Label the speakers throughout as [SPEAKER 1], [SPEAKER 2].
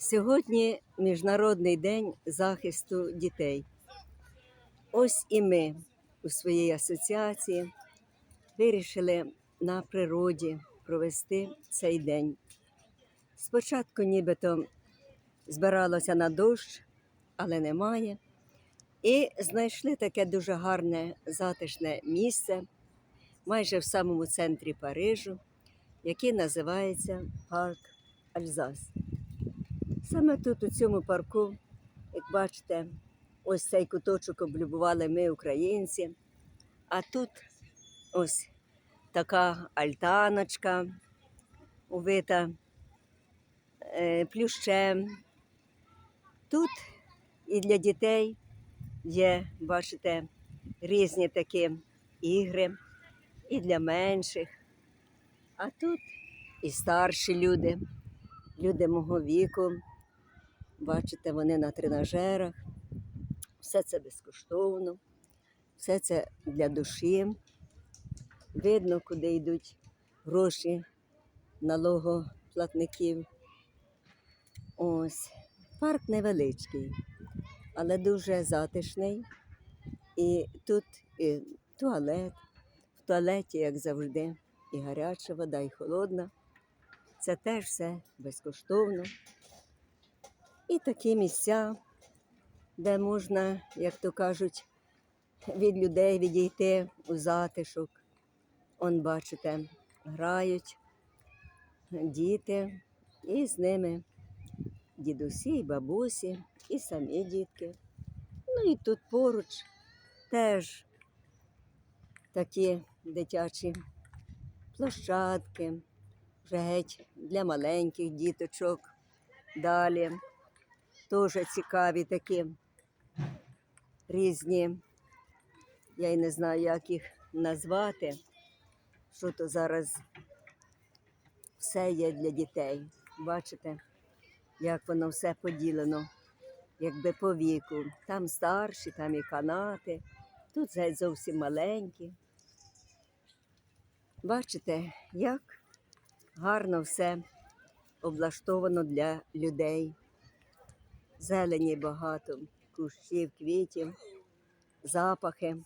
[SPEAKER 1] Сьогодні Міжнародний день захисту дітей. Ось і ми у своїй асоціації вирішили на природі провести цей день. Спочатку нібито збиралося на дощ, але немає. І знайшли таке дуже гарне затишне місце майже в самому центрі Парижу, яке називається парк Альзас. Саме тут, у цьому парку, як бачите, ось цей куточок облюбували ми, українці. А тут ось така альтаночка, увита е, плющем. Тут і для дітей є, бачите, різні такі ігри, і для менших. А тут і старші люди, люди мого віку. Бачите, вони на тренажерах. Все це безкоштовно, все це для душі. Видно, куди йдуть гроші налогоплатників. Ось. Парк невеличкий, але дуже затишний. І тут і туалет. В туалеті, як завжди, і гаряча вода, і холодна. Це теж все безкоштовно. І такі місця, де можна, як то кажуть, від людей відійти у затишок. Он, бачите, грають діти, і з ними дідусі, і бабусі, і самі дітки. Ну і тут поруч теж такі дитячі площадки, вже геть для маленьких діточок. Далі теж цікаві такі різні, я й не знаю, як їх назвати, що то зараз все є для дітей. Бачите, як воно все поділено, якби по віку. Там старші, там і канати, тут зовсім маленькі. Бачите, як гарно все облаштовано для людей. Зелені багато, кущів, квітів, запахи.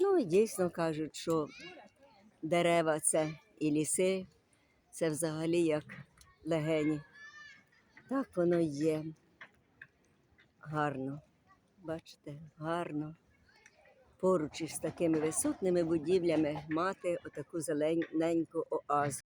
[SPEAKER 1] Ну і дійсно кажуть, що дерева це і ліси, це взагалі як легені. Так воно є. Гарно. Бачите, гарно. Поруч із такими висотними будівлями мати отаку зелененьку оазу.